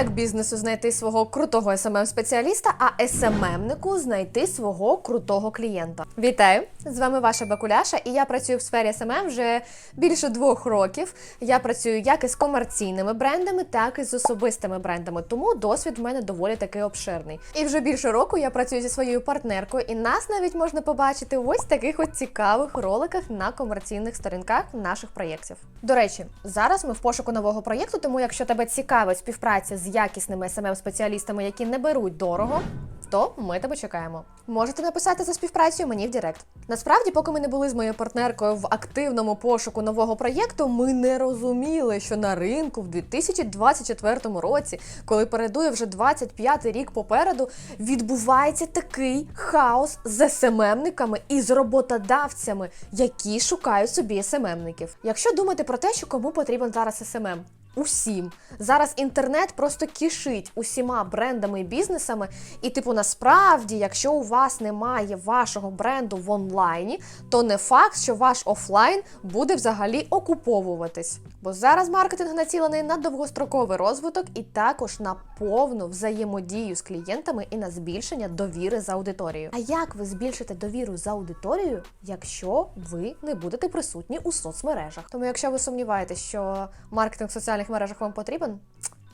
як бізнесу знайти свого крутого smm спеціаліста а SMM-нику знайти свого крутого клієнта. Вітаю! З вами ваша Бакуляша, і я працюю в сфері SMM вже більше двох років. Я працюю як із комерційними брендами, так і з особистими брендами. Тому досвід в мене доволі таки обширний. І вже більше року я працюю зі своєю партнеркою, і нас навіть можна побачити в ось таких от цікавих роликах на комерційних сторінках наших проєктів. До речі, зараз ми в пошуку нового проєкту, тому якщо тебе цікавить співпраця з якісними smm спеціалістами які не беруть дорого. То ми тебе чекаємо. Можете написати за співпрацею мені в Директ. Насправді, поки ми не були з моєю партнеркою в активному пошуку нового проєкту, ми не розуміли, що на ринку в 2024 році, коли передує вже 25-й рік попереду, відбувається такий хаос з СММниками і з роботодавцями, які шукають собі СММників. Якщо думати про те, що кому потрібен зараз СММ, Усім зараз інтернет просто кишить усіма брендами і бізнесами. І, типу, насправді, якщо у вас немає вашого бренду в онлайні, то не факт, що ваш офлайн буде взагалі окуповуватись. Бо зараз маркетинг націлений на довгостроковий розвиток і також на повну взаємодію з клієнтами і на збільшення довіри з аудиторією. А як ви збільшите довіру з аудиторією, якщо ви не будете присутні у соцмережах? Тому, якщо ви сумніваєтесь, що маркетинг в соціальних мережах вам потрібен.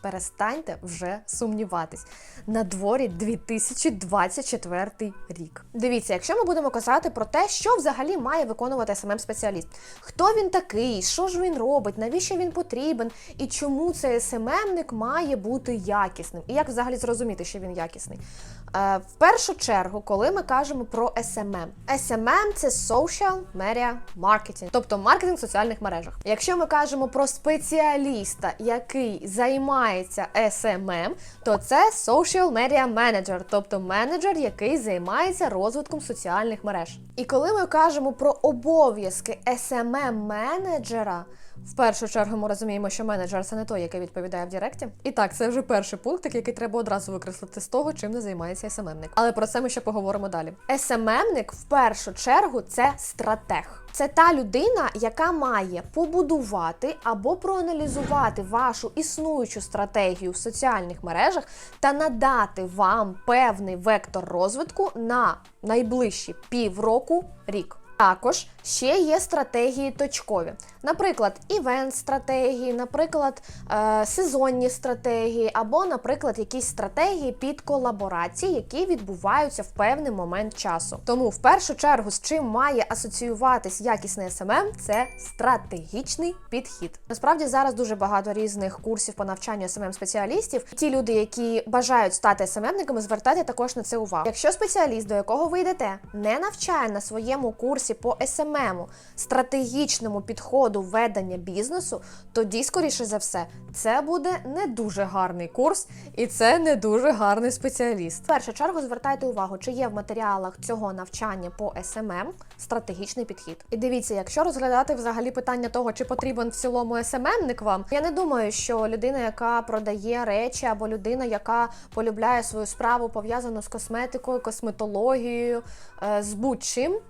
Перестаньте вже сумніватись. На дворі 2024 рік. Дивіться, якщо ми будемо казати про те, що взагалі має виконувати smm спеціаліст хто він такий, що ж він робить, навіщо він потрібен, і чому цей СММник має бути якісним, і як взагалі зрозуміти, що він якісний. Е, в першу чергу, коли ми кажемо про SMM. SMM – це Social Media Marketing, тобто маркетинг в соціальних мережах. Якщо ми кажемо про спеціаліста, який займається SMM, то це Social Media Manager, тобто менеджер, який займається розвитком соціальних мереж. І коли ми кажемо про обов'язки SMM менеджера. В першу чергу ми розуміємо, що менеджер це не той, який відповідає в Директі. І так, це вже перший пункт, який треба одразу викреслити з того, чим не займається СММник. Але про це ми ще поговоримо далі. СММник в першу чергу це стратег. Це та людина, яка має побудувати або проаналізувати вашу існуючу стратегію в соціальних мережах та надати вам певний вектор розвитку на найближчі півроку рік. Також ще є стратегії точкові, наприклад, івент-стратегії, наприклад, е сезонні стратегії, або, наприклад, якісь стратегії під колаборації, які відбуваються в певний момент часу. Тому, в першу чергу, з чим має асоціюватись якісний СММ, це стратегічний підхід. Насправді зараз дуже багато різних курсів по навчанню СММ спеціалістів. Ті люди, які бажають стати СММниками, звертайте також на це увагу. Якщо спеціаліст, до якого ви йдете, не навчає на своєму курсі по СММу стратегічному підходу ведення бізнесу, тоді, скоріше за все, це буде не дуже гарний курс, і це не дуже гарний спеціаліст. В першу чергу звертайте увагу, чи є в матеріалах цього навчання по СММ стратегічний підхід. І дивіться, якщо розглядати взагалі питання того, чи потрібен в цілому СММник вам, я не думаю, що людина, яка продає речі, або людина, яка полюбляє свою справу пов'язану з косметикою, косметологією, е, з будь-чим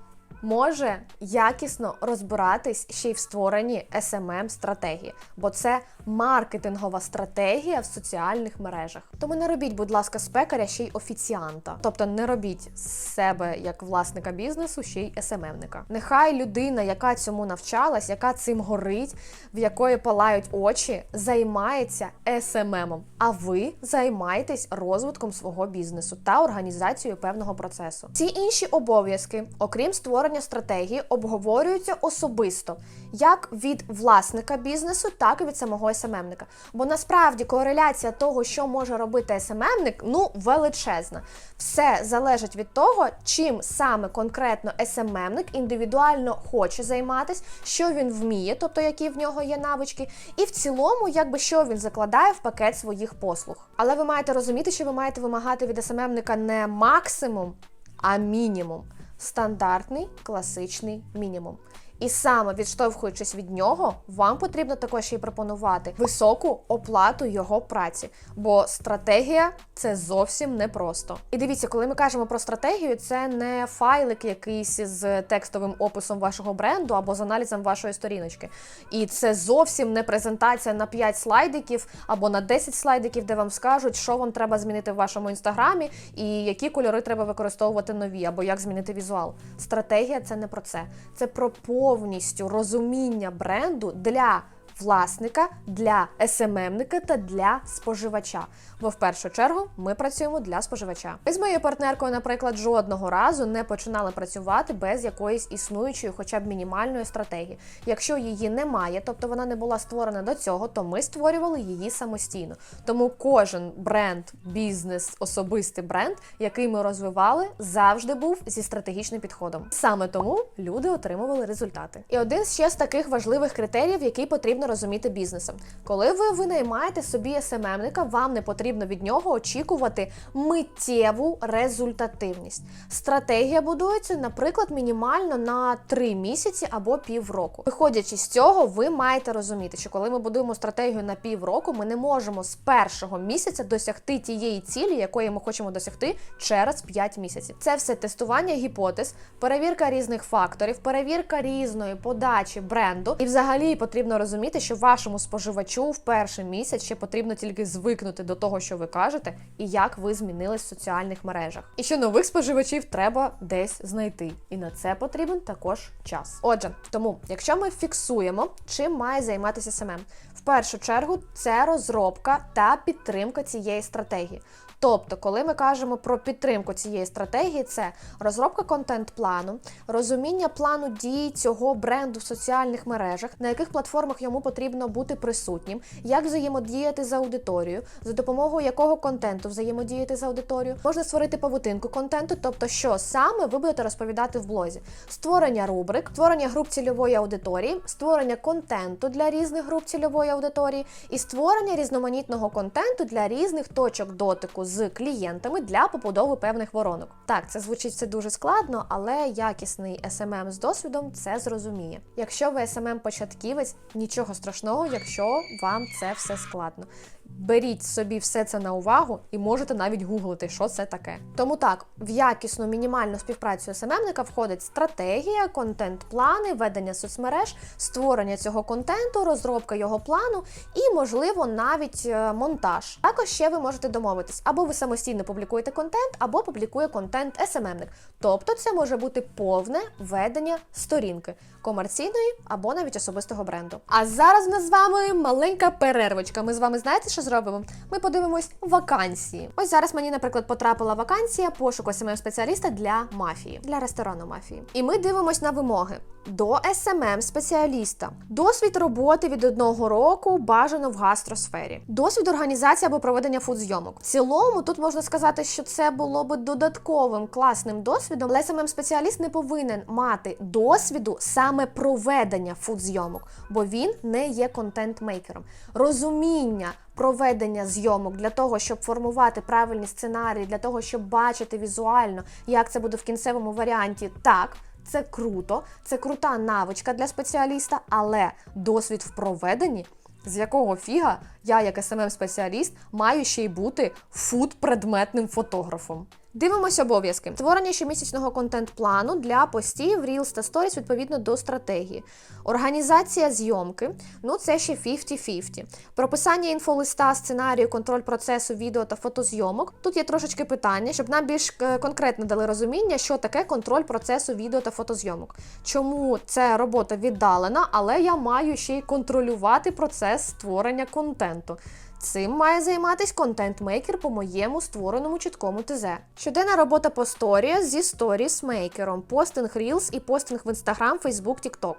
може якісно розбиратись ще й в створенні smm стратегії, бо це маркетингова стратегія в соціальних мережах. Тому не робіть, будь ласка, з пекаря ще й офіціанта, тобто не робіть з себе як власника бізнесу ще й СММника. Нехай людина, яка цьому навчалась, яка цим горить, в якої палають очі, займається СММом, а ви займаєтесь розвитком свого бізнесу та організацією певного процесу. Ці інші обов'язки, окрім створення стратегії, обговорюються особисто як від власника бізнесу, так і від самого СММника. Бо насправді кореляція того, що може робити СММник, ну величезна. Все залежить від того, чим саме конкретно СММник індивідуально хоче займатися, що він вміє, тобто які в нього є навички, і в цілому, якби що він закладає в пакет своїх послуг. Але ви маєте розуміти, що ви маєте вимагати від СММника не максимум, а мінімум. Стандартний класичний мінімум. І саме відштовхуючись від нього, вам потрібно також й пропонувати високу оплату його праці, бо стратегія це зовсім непросто. І дивіться, коли ми кажемо про стратегію, це не файлик якийсь з текстовим описом вашого бренду або з аналізом вашої сторіночки. І це зовсім не презентація на 5 слайдиків або на 10 слайдиків, де вам скажуть, що вам треба змінити в вашому інстаграмі і які кольори треба використовувати нові, або як змінити візуал. Стратегія це не про це. Це про повністю розуміння бренду для власника, для СММника та для споживача. Бо в першу чергу ми працюємо для споживача. Ми з моєю партнеркою, наприклад, жодного разу не починали працювати без якоїсь існуючої, хоча б мінімальної стратегії. Якщо її немає, тобто вона не була створена до цього, то ми створювали її самостійно. Тому кожен бренд, бізнес, особистий бренд, який ми розвивали, завжди був зі стратегічним підходом. Саме тому люди отримували результати. І один з ще з таких важливих критеріїв, який потрібно розуміти бізнесом. Коли ви винаймаєте собі СММника, вам не потрібно від нього очікувати миттєву результативність. Стратегія будується, наприклад, мінімально на 3 місяці або півроку. Виходячи з цього, ви маєте розуміти, що коли ми будуємо стратегію на півроку, ми не можемо з першого місяця досягти тієї цілі, якої ми хочемо досягти через 5 місяців. Це все тестування гіпотез, перевірка різних факторів, перевірка різної подачі бренду. І взагалі потрібно розуміти, що вашому споживачу в перший місяць ще потрібно тільки звикнути до того, що ви кажете, і як ви змінились в соціальних мережах. І що нових споживачів треба десь знайти. І на це потрібен також час. Отже, тому, якщо ми фіксуємо, чим має займатися СММ, в першу чергу це розробка та підтримка цієї стратегії. Тобто, коли ми кажемо про підтримку цієї стратегії, це розробка контент-плану, розуміння плану дій цього бренду в соціальних мережах, на яких платформах йому потрібно бути присутнім, як взаємодіяти з аудиторією, за допомогою якого контенту взаємодіяти з аудиторією, можна створити павутинку контенту, тобто, що саме ви будете розповідати в блозі, створення рубрик, створення груп цільової аудиторії, створення контенту для різних груп цільової аудиторії і створення різноманітного контенту для різних точок дотику з клієнтами для побудови певних воронок. Так, це звучить все дуже складно, але якісний SMM з досвідом це зрозуміє. Якщо ви SMM початківець, нічого страшного, якщо вам це все складно. Беріть собі все це на увагу і можете навіть гуглити, що це таке. Тому так, в якісну мінімальну співпрацю СММника входить стратегія, контент-плани, ведення соцмереж, створення цього контенту, розробка його плану і, можливо, навіть е, монтаж. Також ще ви можете домовитись, або ви самостійно публікуєте контент, або публікує контент СММник. Тобто це може бути повне ведення сторінки комерційної або навіть особистого бренду. А зараз в нас з вами маленька перервочка. Ми з вами знаєте, що зробимо? Ми подивимось вакансії. Ось зараз мені, наприклад, потрапила вакансія пошуку smm спеціаліста для мафії, для ресторану мафії. І ми дивимось на вимоги до smm спеціаліста, досвід роботи від одного року бажано в гастросфері, досвід організації або проведення фудзйомок. В цілому тут можна сказати, що це було би додатковим класним досвідом, але smm спеціаліст не повинен мати досвіду саме проведення фудзйомок, бо він не є контент-мейкером. Розуміння проведення зйомок для того, щоб формувати правильні сценарії, для того, щоб бачити візуально, як це буде в кінцевому варіанті, так. Це круто, це крута навичка для спеціаліста, але досвід в проведенні, з якого фіга я, як СММ-спеціаліст, маю ще й бути фуд-предметним фотографом. Дивимося обов'язки. Створення щомісячного контент-плану для постів, Reels та Stories відповідно до стратегії. Організація зйомки, ну це ще 50-50. Прописання інфолиста, сценарію, контроль процесу відео та фотозйомок. Тут є трошечки питання, щоб нам більш е, конкретно дали розуміння, що таке контроль процесу відео та фотозйомок. Чому це робота віддалена, але я маю ще й контролювати процес створення контенту. Цим має займатися контент-мейкер по моєму створеному чіткому ТЗ. Щоденна робота по сторі зі сторіс-мейкером, постинг Reels і постинг в Instagram, Facebook, TikTok.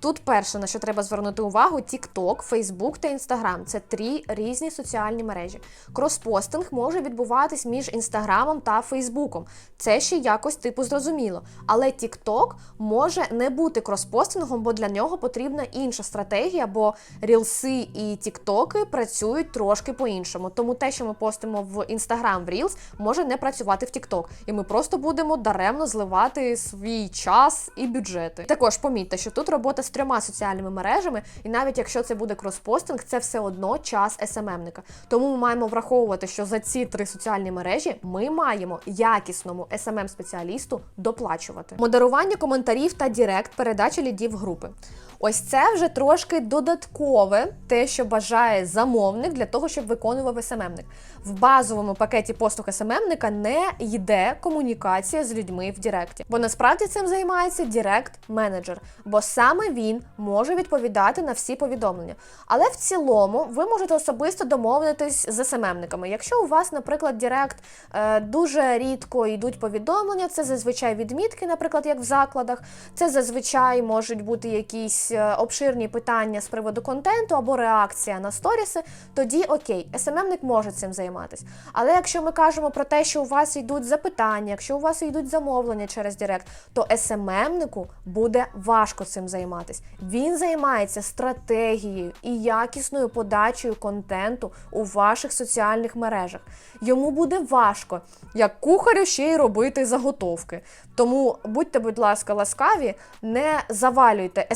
Тут перше, на що треба звернути увагу, TikTok, Facebook та Instagram. Це три різні соціальні мережі. Кроспостинг може відбуватись між Інстаграмом та Фейсбуком. Це ще якось типу зрозуміло. Але TikTok може не бути кроспостингом, бо для нього потрібна інша стратегія, бо рілси і тіктоки працюють трошки по-іншому. Тому те, що ми постимо в Instagram в Reels, може не працювати в TikTok. І ми просто будемо даремно зливати свій час і бюджети. Також помітьте, що тут робота трьома соціальними мережами, і навіть якщо це буде кроспостинг, це все одно час СММника. Тому ми маємо враховувати, що за ці три соціальні мережі ми маємо якісному СММ спеціалісту доплачувати. Модерування коментарів та дірект, передача лідів групи. Ось це вже трошки додаткове, те, що бажає замовник для того, щоб виконував СММник. В базовому пакеті послуг СММника не йде комунікація з людьми в Діректі, бо насправді цим займається Дірект-менеджер, бо саме він може відповідати на всі повідомлення. Але в цілому ви можете особисто домовитись з СММниками. Якщо у вас, наприклад, Дірект е, дуже рідко йдуть повідомлення, це зазвичай відмітки, наприклад, як в закладах, це зазвичай можуть бути якісь е, обширні питання з приводу контенту або реакція на сторіси, тоді окей, СММник може цим займатися. Але якщо ми кажемо про те, що у вас йдуть запитання, якщо у вас йдуть замовлення через Директ, то СММнику буде важко цим займатися. Він займається стратегією і якісною подачею контенту у ваших соціальних мережах. Йому буде важко, як кухарю ще й робити заготовки. Тому будьте, будь ласка, ласкаві, не завалюйте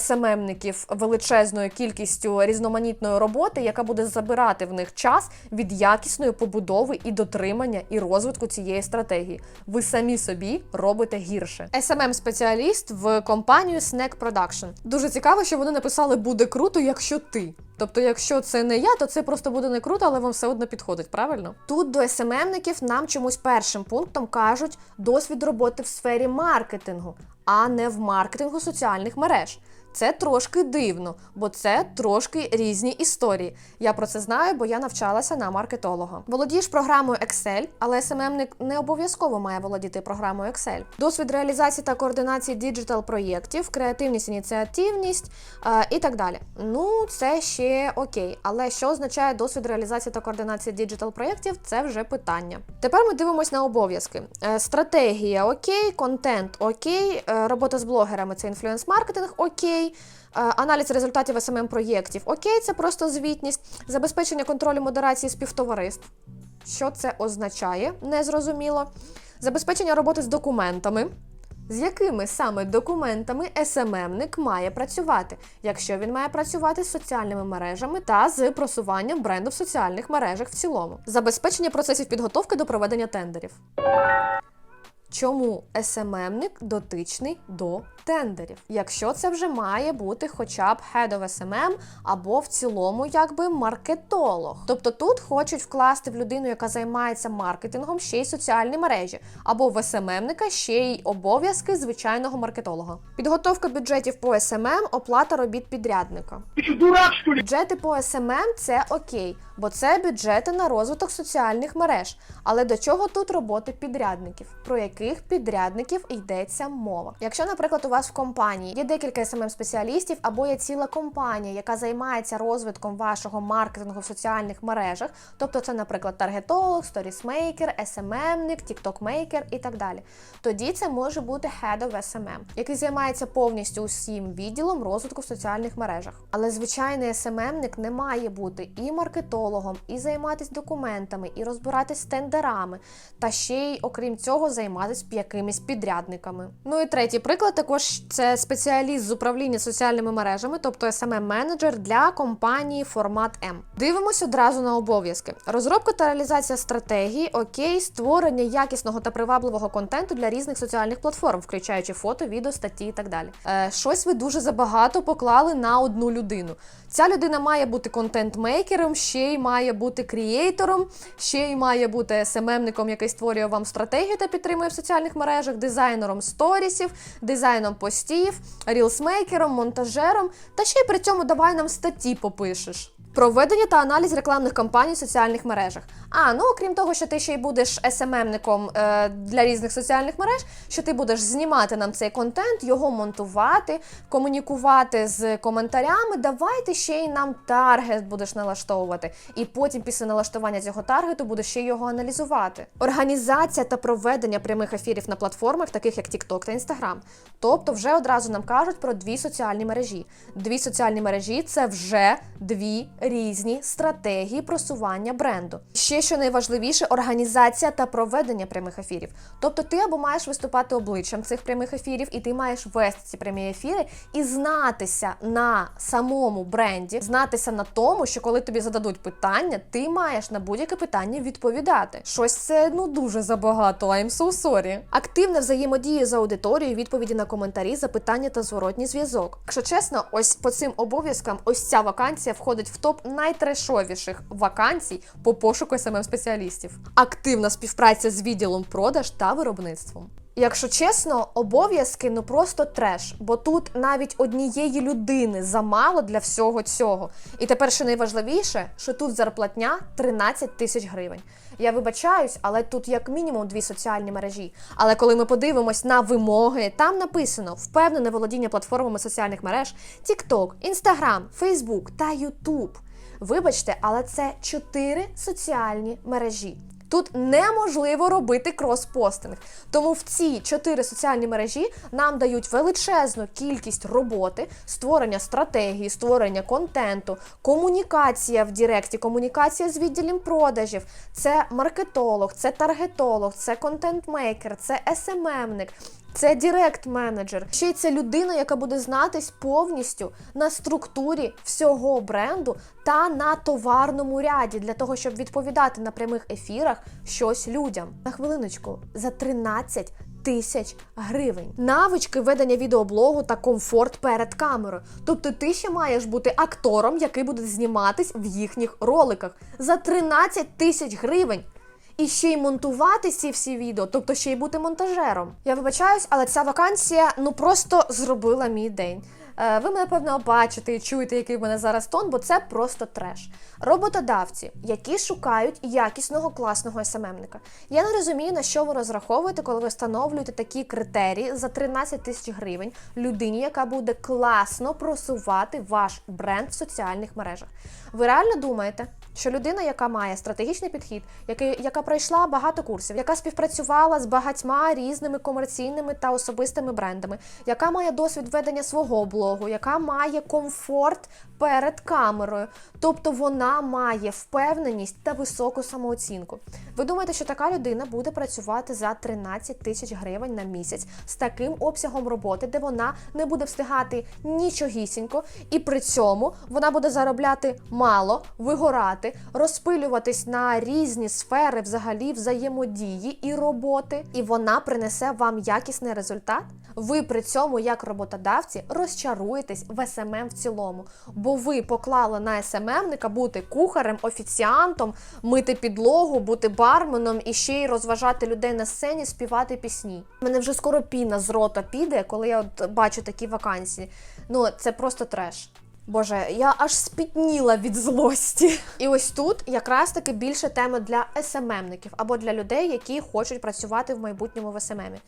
СММників величезною кількістю різноманітної роботи, яка буде забирати в них час від якісної побудови і дотримання і розвитку цієї стратегії. Ви самі собі робите гірше. smm спеціаліст в компанію Snack Production. Дуже цікаво, що вони написали буде круто, якщо ти. Тобто, якщо це не я, то це просто буде не круто, але вам все одно підходить, правильно? Тут до СММників нам чомусь першим пунктом кажуть досвід роботи в сфері маркетингу, а не в маркетингу соціальних мереж. Це трошки дивно, бо це трошки різні історії. Я про це знаю, бо я навчалася на маркетолога. Володієш програмою Excel, але СММник не обов'язково має володіти програмою Excel. Досвід реалізації та координації діджитал проєктів, креативність, ініціативність е, і так далі. Ну, це ще окей. Але що означає досвід реалізації та координації діджитал проєктів? Це вже питання. Тепер ми дивимося на обов'язки. Е, стратегія окей, контент окей, е, робота з блогерами це інфлюенс-маркетинг окей. Е, Аналіз результатів smm проєктів окей, це просто звітність, забезпечення контролю модерації співтовариств. Що це означає? Незрозуміло. Забезпечення роботи з документами. З якими саме документами СММник має працювати, якщо він має працювати з соціальними мережами та з просуванням бренду в соціальних мережах в цілому, забезпечення процесів підготовки до проведення тендерів. Чому СММник дотичний до тендерів? Якщо це вже має бути хоча б Head of SMM або в цілому якби маркетолог. Тобто тут хочуть вкласти в людину, яка займається маркетингом, ще й соціальні мережі, або в СММника ще й обов'язки звичайного маркетолога. Підготовка бюджетів по СММ, оплата робіт підрядника. Что, дурак, что ли? Бюджети по СММ це окей, бо це бюджети на розвиток соціальних мереж. Але до чого тут роботи підрядників? Про яких підрядників йдеться мова? Якщо, наприклад, у вас в компанії є декілька smm спеціалістів або є ціла компанія, яка займається розвитком вашого маркетингу в соціальних мережах, тобто це, наприклад, таргетолог, сторісмейкер, SMM-ник, тіктокмейкер і так далі. Тоді це може бути Head of SMM, який займається повністю усім відділом розвитку в соціальних мережах. Але звичайний SMM-ник не має бути і маркетологом, і займатися документами, і розбиратись тендерами, та ще й, окрім цього, займатися якимись підрядниками. Ну і третій приклад також це спеціаліст з управління соціальними мережами, тобто smm менеджер для компанії Формат М. Дивимось одразу на обов'язки: розробка та реалізація стратегії, окей, створення якісного та привабливого контенту для різних соціальних платформ, включаючи фото, відео, статті і так далі. Е, щось ви дуже забагато поклали на одну людину. Ця людина має бути контент-мейкером, ще й має бути крієйтором, ще й має бути SMM-ником, який створює вам стратегію та підтримує в соціальних мережах, дизайнером сторісів, дизайном постів, рілсмейкером, монтажером, та ще й при цьому давай нам статті попишеш. Проведення та аналіз рекламних кампаній в соціальних мережах. А ну окрім того, що ти ще й будеш СММником е, для різних соціальних мереж, що ти будеш знімати нам цей контент, його монтувати, комунікувати з коментарями. Давай ти ще й нам таргет будеш налаштовувати. І потім, після налаштування цього таргету, будеш ще його аналізувати. Організація та проведення прямих ефірів на платформах, таких як TikTok та Instagram. Тобто, вже одразу нам кажуть про дві соціальні мережі. Дві соціальні мережі це вже дві різні стратегії просування бренду. Ще що найважливіше, організація та проведення прямих ефірів. Тобто, ти або маєш виступати обличчям цих прямих ефірів, і ти маєш вести ці прямі ефіри і знатися на самому бренді, знатися на тому, що коли тобі зададуть питання, ти маєш на будь-яке питання відповідати. Щось це ну дуже забагато. I'm so sorry. Активна взаємодія з аудиторією, відповіді на коментарі, запитання та зворотній зв'язок. Якщо чесно, ось по цим обов'язкам, ось ця вакансія входить в топ найтрешовіших вакансій по пошуку смм спеціалістів. Активна співпраця з відділом продаж та виробництвом. Якщо чесно, обов'язки ну просто треш, бо тут навіть однієї людини замало для всього цього. І тепер що найважливіше, що тут зарплатня 13 тисяч гривень. Я вибачаюсь, але тут як мінімум дві соціальні мережі. Але коли ми подивимось на вимоги, там написано впевнене володіння платформами соціальних мереж TikTok, Instagram, Facebook та YouTube. Вибачте, але це чотири соціальні мережі. Тут неможливо робити крос-постинг. Тому в ці чотири соціальні мережі нам дають величезну кількість роботи, створення стратегії, створення контенту, комунікація в Діректі, комунікація з відділом продажів. Це маркетолог, це таргетолог, це контент-мейкер, це СММник. Це директ-менеджер. Ще й це людина, яка буде знатись повністю на структурі всього бренду та на товарному ряді для того, щоб відповідати на прямих ефірах щось людям. На хвилиночку за 13 Тисяч гривень, навички ведення відеоблогу та комфорт перед камерою. Тобто ти ще маєш бути актором, який буде зніматись в їхніх роликах за 13 тисяч гривень. І ще й монтувати ці всі відео, тобто ще й бути монтажером. Я вибачаюсь, але ця вакансія ну просто зробила мій день. Е, Ви мене певно бачите і чуєте, який в мене зараз тон, бо це просто треш. Роботодавці, які шукають якісного класного СММника. Я не розумію, на що ви розраховуєте, коли ви встановлюєте такі критерії за 13 тисяч гривень людині, яка буде класно просувати ваш бренд в соціальних мережах. Ви реально думаєте, що людина, яка має стратегічний підхід, який, яка пройшла багато курсів, яка співпрацювала з багатьма різними комерційними та особистими брендами, яка має досвід ведення свого блогу, яка має комфорт перед камерою, тобто вона має впевненість та високу самооцінку. Ви думаєте, що така людина буде працювати за 13 тисяч гривень на місяць з таким обсягом роботи, де вона не буде встигати нічогісінько, і при цьому вона буде заробляти мало, вигорати, розпилюватись на різні сфери взагалі взаємодії і роботи, і вона принесе вам якісний результат. Ви при цьому, як роботодавці, розчаруєтесь в СММ в цілому, бо ви поклали на СММника бути кухарем, офіціантом, мити підлогу, бути барменом і ще й розважати людей на сцені, співати пісні. Мене вже скоро піна з рота піде, коли я от бачу такі вакансії. Ну це просто треш. Боже, я аж спітніла від злості. І ось тут якраз таки більше теми для СММників або для людей, які хочуть працювати в майбутньому в СММі.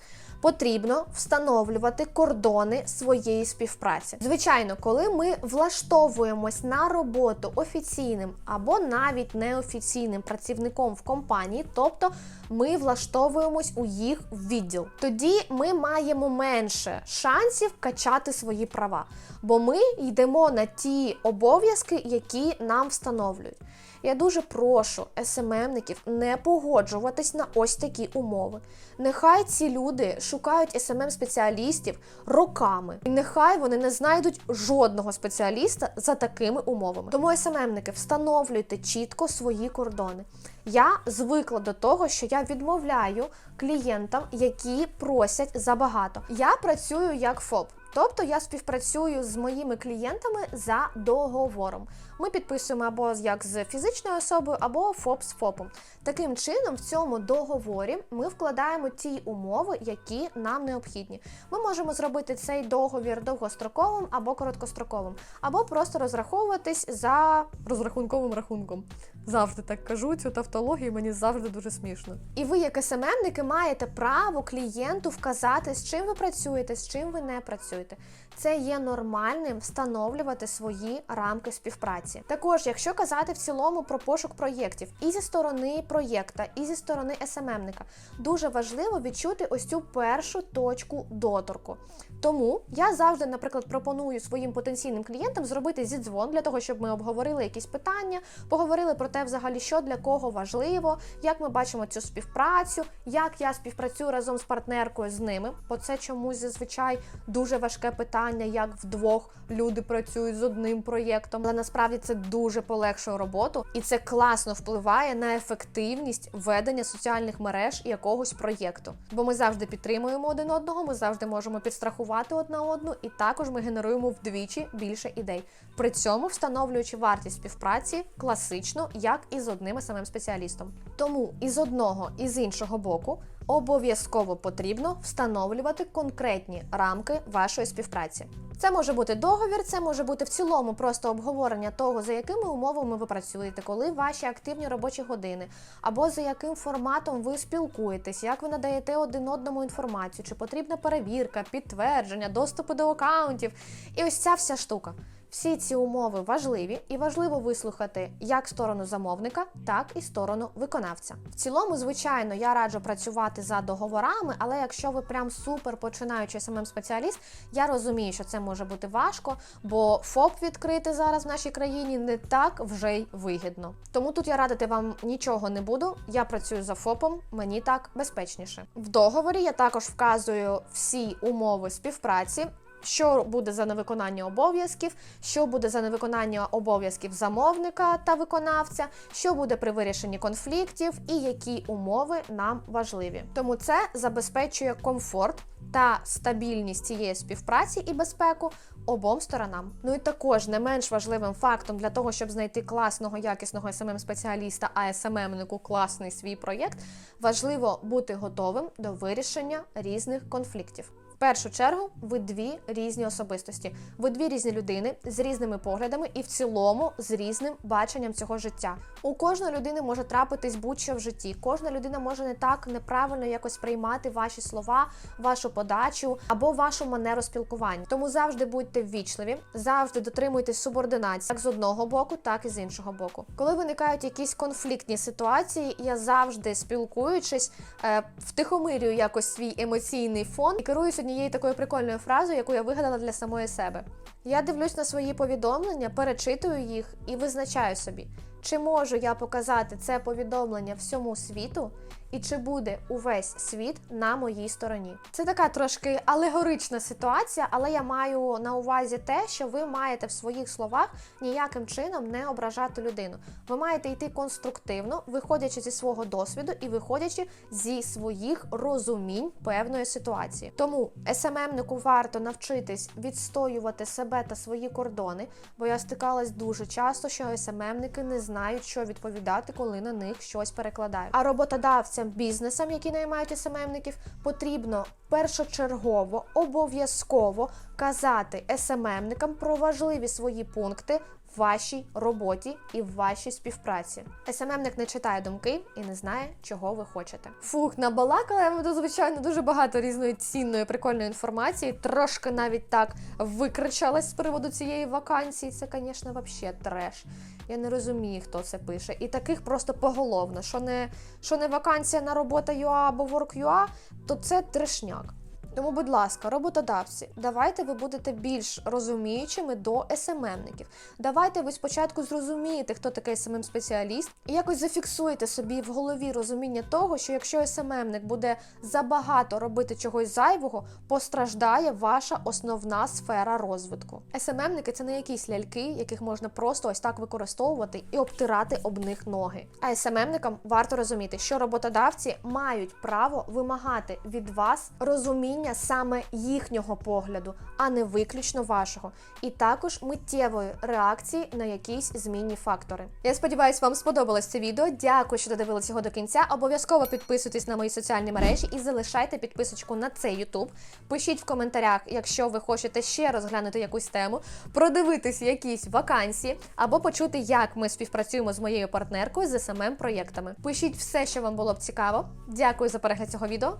Потрібно встановлювати кордони своєї співпраці. Звичайно, коли ми влаштовуємось на роботу офіційним або навіть неофіційним працівником в компанії, тобто ми влаштовуємось у їх відділ, тоді ми маємо менше шансів качати свої права, бо ми йдемо на ті обов'язки, які нам встановлюють. Я дуже прошу СММників не погоджуватись на ось такі умови. Нехай ці люди шукають СММ-спеціалістів роками, і нехай вони не знайдуть жодного спеціаліста за такими умовами. Тому СММники, встановлюйте чітко свої кордони. Я звикла до того, що я відмовляю клієнтам, які просять забагато. Я працюю як ФОП. Тобто я співпрацюю з моїми клієнтами за договором. Ми підписуємо або як з фізичною особою, або ФОП з ФОПом. Таким чином, в цьому договорі ми вкладаємо ті умови, які нам необхідні. Ми можемо зробити цей договір довгостроковим або короткостроковим, або просто розраховуватись за розрахунковим рахунком. Завжди так кажу, цю тавтологію мені завжди дуже смішно. І ви, як СММники, маєте право клієнту вказати, з чим ви працюєте, з чим ви не працюєте. Це є нормальним встановлювати свої рамки співпраці. Також, якщо казати в цілому про пошук проєктів, і зі сторони проєкта, і зі сторони СММника, дуже важливо відчути ось цю першу точку доторку. Тому я завжди, наприклад, пропоную своїм потенційним клієнтам зробити зідзвон для того, щоб ми обговорили якісь питання, поговорили про те, взагалі, що для кого важливо, як ми бачимо цю співпрацю, як я співпрацюю разом з партнеркою з ними, бо це чомусь зазвичай дуже важке питання, як вдвох люди працюють з одним проєктом. Але насправді це дуже полегшує роботу, і це класно впливає на ефективність ведення соціальних мереж якогось проєкту. Бо ми завжди підтримуємо один одного, ми завжди можемо підстрахувати одна одну, і також ми генеруємо вдвічі більше ідей. При цьому встановлюючи вартість співпраці класично, як і з одним самим спеціалістом. Тому і з одного, і з іншого боку обов'язково потрібно встановлювати конкретні рамки вашої співпраці. Це може бути договір, це може бути в цілому просто обговорення того, за якими умовами ви працюєте, коли ваші активні робочі години, або за яким форматом ви спілкуєтесь, як ви надаєте один одному інформацію, чи потрібна перевірка, підтвердження, доступи до акаунтів. І ось ця вся штука. Всі ці умови важливі і важливо вислухати як сторону замовника, так і сторону виконавця. В цілому, звичайно, я раджу працювати за договорами, але якщо ви прям супер починаючий самим спеціаліст, я розумію, що це може бути важко, бо ФОП відкрити зараз в нашій країні не так вже й вигідно. Тому тут я радити вам нічого не буду. Я працюю за ФОПом, мені так безпечніше. В договорі я також вказую всі умови співпраці. Що буде за невиконання обов'язків, що буде за невиконання обов'язків замовника та виконавця, що буде при вирішенні конфліктів і які умови нам важливі. Тому це забезпечує комфорт та стабільність цієї співпраці і безпеку обом сторонам. Ну і також не менш важливим фактом для того, щоб знайти класного якісного smm спеціаліста, а SMM-нику класний свій проєкт, важливо бути готовим до вирішення різних конфліктів. Першу чергу, ви дві різні особистості, ви дві різні людини з різними поглядами і в цілому з різним баченням цього життя. У кожної людини може трапитись будь-що в житті. Кожна людина може не так неправильно якось приймати ваші слова, вашу подачу або вашу манеру спілкування. Тому завжди будьте ввічливі, завжди дотримуйтесь субординації як з одного боку, так і з іншого боку. Коли виникають якісь конфліктні ситуації, я завжди спілкуючись, е, втихомирюю якось свій емоційний фон і керуюсь однією такою прикольною фразою, яку я вигадала для самої себе. Я дивлюсь на свої повідомлення, перечитую їх і визначаю собі, чи можу я показати це повідомлення всьому світу, і чи буде увесь світ на моїй стороні. Це така трошки алегорична ситуація, але я маю на увазі те, що ви маєте в своїх словах ніяким чином не ображати людину. Ви маєте йти конструктивно, виходячи зі свого досвіду і виходячи зі своїх розумінь певної ситуації. Тому СММнику варто навчитись відстоювати себе та свої кордони, бо я стикалась дуже часто, що СММники не знають, що відповідати, коли на них щось перекладають. А роботодавцям, бізнесам, які наймають СММників, потрібно першочергово обов'язково казати СММникам про важливі свої пункти вашій роботі і в вашій співпраці. СММник не читає думки і не знає, чого ви хочете. Фух, набалакала я вам, звичайно, дуже багато різної цінної, прикольної інформації. Трошки навіть так викричалась з приводу цієї вакансії. Це, звісно, вообще треш. Я не розумію, хто це пише. І таких просто поголовно. Що не, що не вакансія на робота UA або Work.ua, то це трешняк. Тому, будь ласка, роботодавці, давайте ви будете більш розуміючими до СММників. Давайте ви спочатку зрозумієте, хто такий СММ спеціаліст, і якось зафіксуйте собі в голові розуміння того, що якщо СММник буде забагато робити чогось зайвого, постраждає ваша основна сфера розвитку. СММники це не якісь ляльки, яких можна просто ось так використовувати і обтирати об них ноги. А СММникам варто розуміти, що роботодавці мають право вимагати від вас розуміння розуміння саме їхнього погляду, а не виключно вашого, і також миттєвої реакції на якісь змінні фактори. Я сподіваюся, вам сподобалось це відео. Дякую, що додивились його до кінця. Обов'язково підписуйтесь на мої соціальні мережі і залишайте підписочку на цей YouTube. Пишіть в коментарях, якщо ви хочете ще розглянути якусь тему, продивитись якісь вакансії або почути, як ми співпрацюємо з моєю партнеркою з smm проєктами. Пишіть все, що вам було б цікаво. Дякую за перегляд цього відео.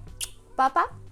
Па-па!